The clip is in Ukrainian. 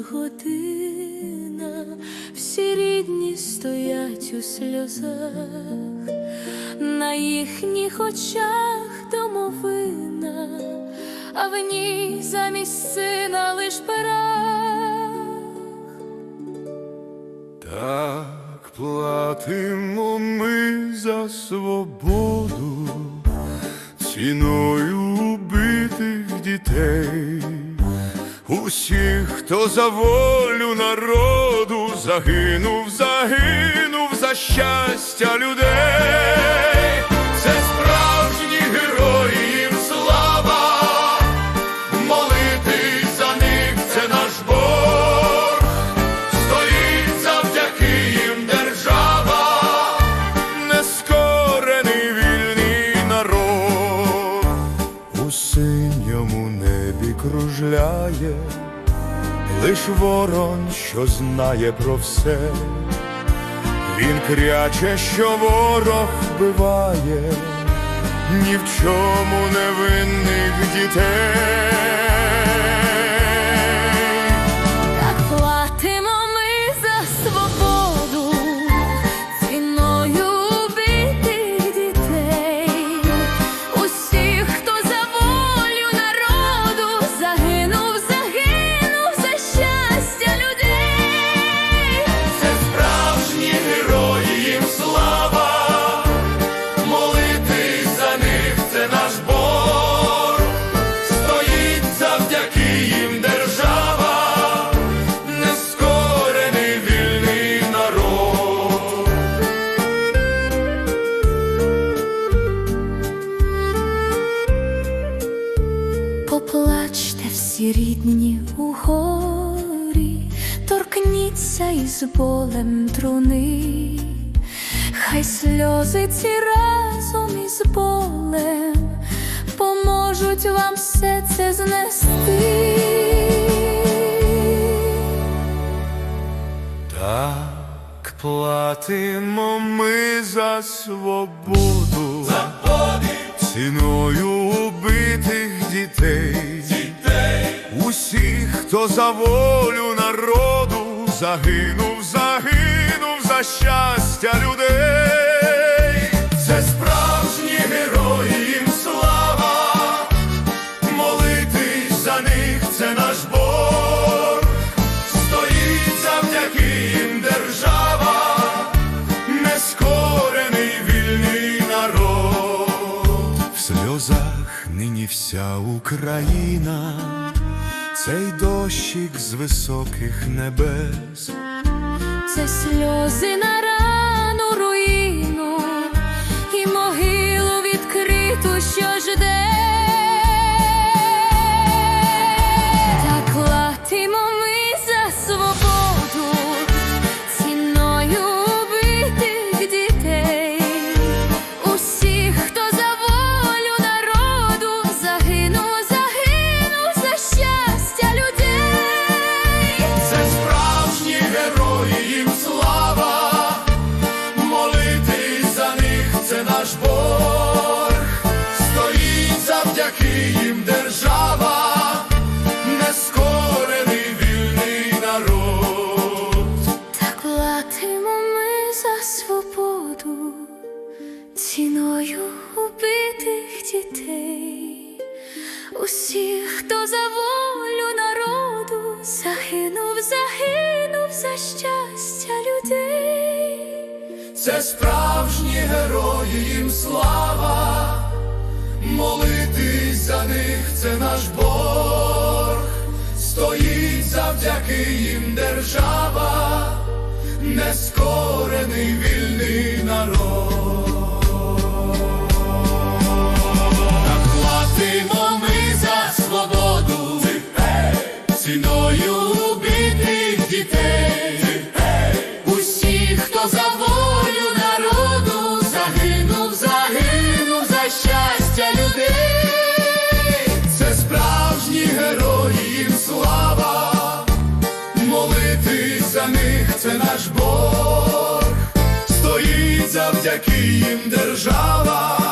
година, всі рідні стоять у сльозах, на їхніх очах домовина, а в ній замість сина лиш пирог. Так платимо ми за свободу ціною убитих дітей, усіх, хто за волю народу загинув, загинув за щастя людей. Синьому небі кружляє, лиш ворон, що знає про все. Він кряче, що ворог вбиває, ні в чому невинних дітей. Горі, торкніться із болем труни, хай сльози ці разом із болем поможуть вам все це знести. Так платимо ми за свободу, ціною убитих дітей, хто за волю народу загинув, загинув за щастя людей. Це справжні герої, слава, молитись за них це наш Бог. Стоїть завдяки їм держава, нескорений вільний народ. В сльозах нині вся Україна, цей дощик з високих небес. Це сльози на дітей, усіх, хто за волю народу загинув, загинув за щастя людей. Це справжні герої, їм слава, молитись за них це наш Бог, стоїть завдяки їм держава, нескорений наш Бог, стоїть завдяки їм держава,